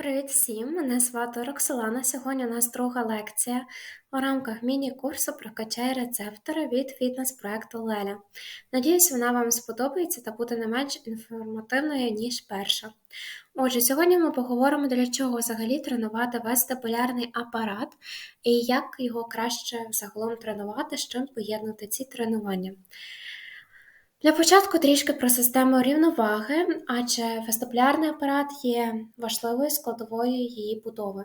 Привіт всім! Мене звати Роксолана. Сьогодні у нас друга лекція у рамках міні-курсу Прокачай рецептори від фітнес-проекту Леля. Надіюсь, вона вам сподобається та буде не менш інформативною, ніж перша. Отже, сьогодні ми поговоримо, для чого взагалі тренувати вестибулярний апарат і як його краще загалом тренувати, щоб поєднати ці тренування. Для початку трішки про систему рівноваги, адже вестибулярний апарат є важливою складовою її будови.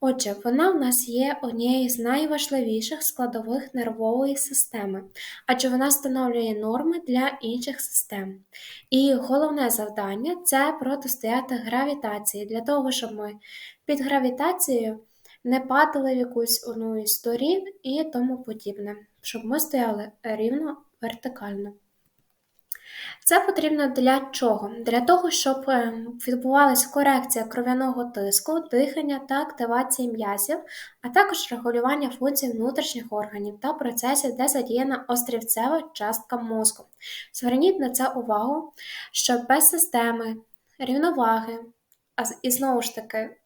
Отже, вона в нас є однією з найважливіших складових нервової системи, адже вона встановлює норми для інших систем. І головне завдання це протистояти гравітації, для того, щоб ми під гравітацією не падали в якусь одну із сторін і тому подібне, щоб ми стояли рівно вертикально. Це потрібно для чого? Для того, щоб е, відбувалася корекція кров'яного тиску, дихання та активація м'язів, а також регулювання функцій внутрішніх органів та процесів, де задіяна острівцева частка мозку. Зверніть на це увагу, що без системи рівноваги, і знову ж таки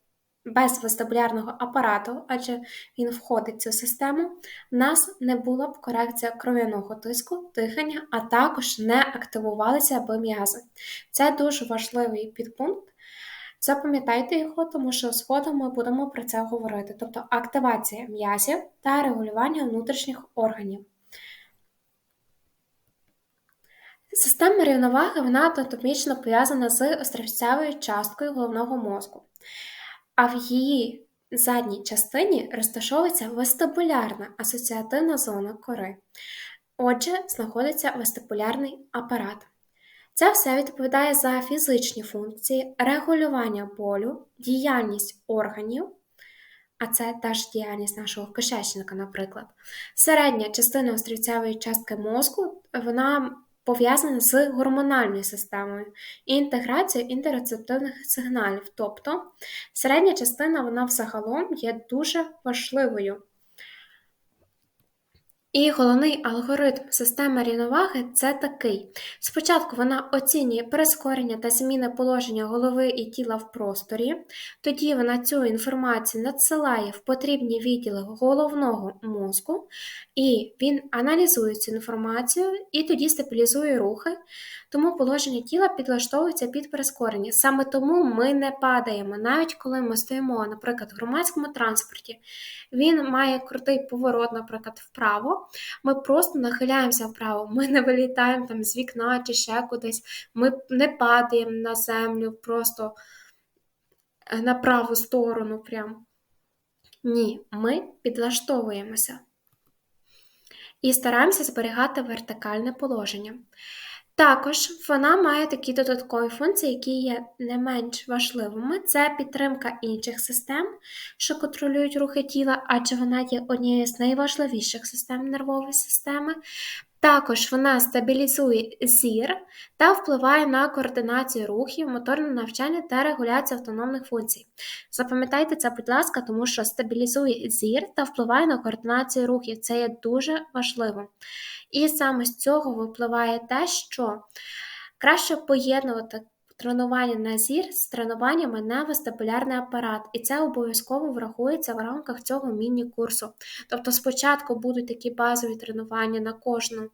без вестибулярного апарату, адже він входить в цю систему, в нас не була б корекція кров'яного тиску, дихання, а також не активувалися б м'язи. Це дуже важливий підпункт. Запам'ятайте його, тому що згодом ми будемо про це говорити, тобто активація м'язів та регулювання внутрішніх органів. Система рівноваги вона анатомічно пов'язана з острівцевою часткою головного мозку а в її задній частині розташовується вестибулярна асоціативна зона кори. Отже, знаходиться вестибулярний апарат. Це все відповідає за фізичні функції, регулювання болю, діяльність органів, а це теж діяльність нашого кишечника, наприклад. Середня частина острівцевої частки мозку вона пов'язана з гормональною системою і інтеграцією інтеррецептивних сигналів. Тобто середня частина вона взагалом є дуже важливою. І головний алгоритм системи рівноваги це такий. Спочатку вона оцінює прискорення та зміни положення голови і тіла в просторі, тоді вона цю інформацію надсилає в потрібні відділи головного мозку, і він аналізує цю інформацію і тоді стабілізує рухи, тому положення тіла підлаштовується під прискорення. Саме тому ми не падаємо, навіть коли ми стоїмо, наприклад, в громадському транспорті, він має крутий поворот, наприклад, вправо. Ми просто нахиляємося вправо, ми не вилітаємо там з вікна чи ще кудись, ми не падаємо на землю просто е, на праву сторону. прям. Ні, ми підлаштовуємося і стараємося зберігати вертикальне положення. Також вона має такі додаткові функції, які є не менш важливими: це підтримка інших систем, що контролюють рухи тіла, адже вона є однією з найважливіших систем нервової системи. Також вона стабілізує зір та впливає на координацію рухів, моторне навчання та регуляцію автономних функцій. Запам'ятайте це, будь ласка, тому що стабілізує зір та впливає на координацію рухів. Це є дуже важливо. І саме з цього випливає те, що краще поєднувати тренування на зір з тренуваннями на вестибулярний апарат, і це обов'язково врахується в рамках цього міні-курсу. Тобто, спочатку будуть такі базові тренування на кожну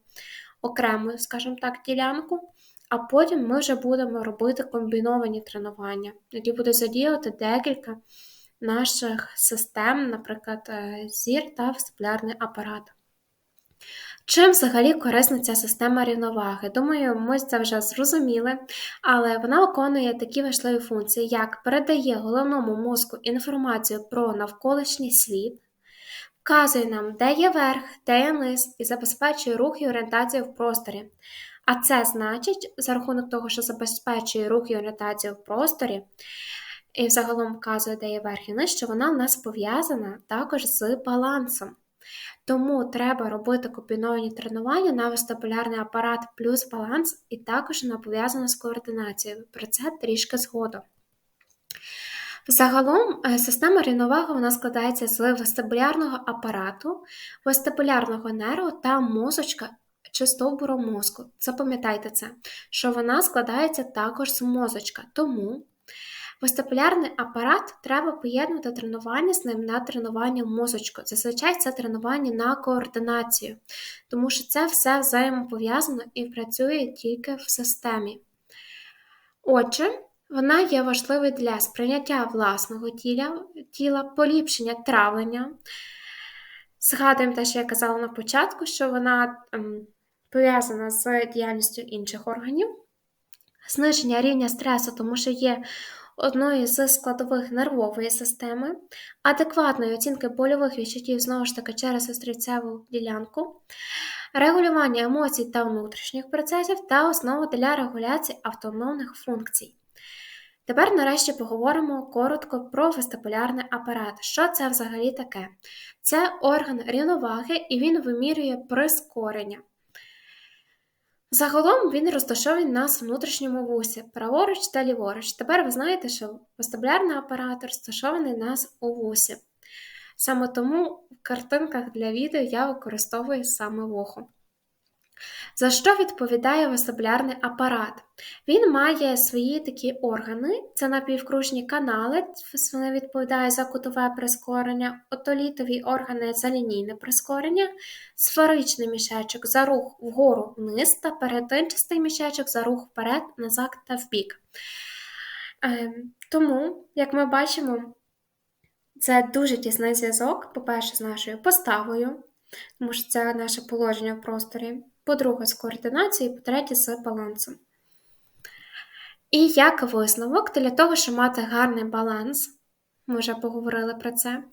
окрему, скажімо так, ділянку. А потім ми вже будемо робити комбіновані тренування, які будуть задіяти декілька наших систем, наприклад, е, зір та вестибулярний апарат. Чим взагалі корисна ця система рівноваги? Думаю, ми це вже зрозуміли, але вона виконує такі важливі функції, як передає головному мозку інформацію про навколишній світ, вказує нам, де є верх, де є низ, і забезпечує рух і орієнтацію в просторі. А це значить, за рахунок того, що забезпечує рух і орієнтацію в просторі, і взагалом вказує, де є верх і низ, що вона в нас пов'язана також з балансом. Тому треба робити комбіновані тренування на вестибулярний апарат плюс баланс, і також вона пов'язана з координацією. Про це трішки згодом. Загалом, е, система рівноваги вона складається з вестибулярного апарату, вестибулярного нерву та мозочка чи стовбуру мозку. Запам'ятайте це, що вона складається також з мозочка. Тому Вестибулярний апарат треба поєднувати тренування з ним на тренування мозочку. Зазвичай це тренування на координацію, тому що це все взаємопов'язано і працює тільки в системі. Отже, вона є важливою для сприйняття власного тіла, тіла поліпшення травлення. Згадуємо те, що я казала на початку, що вона ем, пов'язана з діяльністю інших органів, зниження рівня стресу, тому що є одною з складових нервової системи, адекватної оцінки больових відчуттів знову ж таки через острівцеву ділянку, регулювання емоцій та внутрішніх процесів та основа для регуляції автономних функцій. Тепер нарешті поговоримо коротко про вестибулярний апарат. Що це взагалі таке? Це орган рівноваги і він вимірює прискорення. Загалом він розташований на внутрішньому вусі, праворуч та ліворуч. Тепер ви знаєте, що вестибулярний апарат розташований нас у вусі. Саме тому в картинках для відео я використовую саме вухо. За що відповідає вестибулярний апарат? Він має свої такі органи, це напівкружні канали, вони відповідають за кутове прискорення, отолітові органи за лінійне прискорення, сферичний мішечок за рух вгору вниз та перетинчастий мішечок за рух вперед, назад та вбік. Ем, тому, як ми бачимо, це дуже тісний зв'язок, по-перше, з нашою поставою, тому що це наше положення в просторі по-друге, з координацією, по-третє, з балансом. І як висновок, для того, щоб мати гарний баланс, ми вже поговорили про це,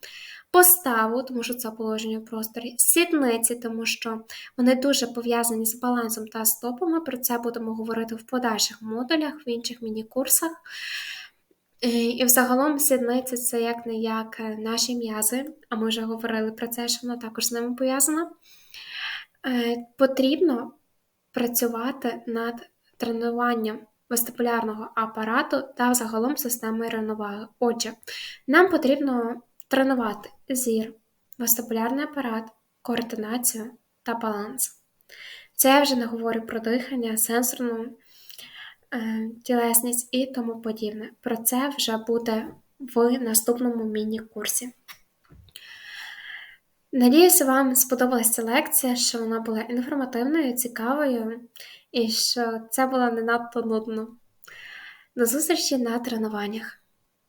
поставу, тому що це положення в просторі, сідниці, тому що вони дуже пов'язані з балансом та стопами. Про це будемо говорити в подальших модулях, в інших міні-курсах. І взагалом сідниці це як не як наші м'язи, а ми вже говорили про це, що воно також з ними пов'язано. Е, потрібно працювати над тренуванням вестибулярного апарату та загалом системи рівноваги. Отже, нам потрібно тренувати зір, вестибулярний апарат, координацію та баланс. Це я вже не говорю про дихання, сенсорну е, тілесність і тому подібне. Про це вже буде в наступному міні-курсі. Надіюся, вам сподобалася лекція, що вона була інформативною, цікавою і що це було не надто нудно. До зустрічі на тренуваннях!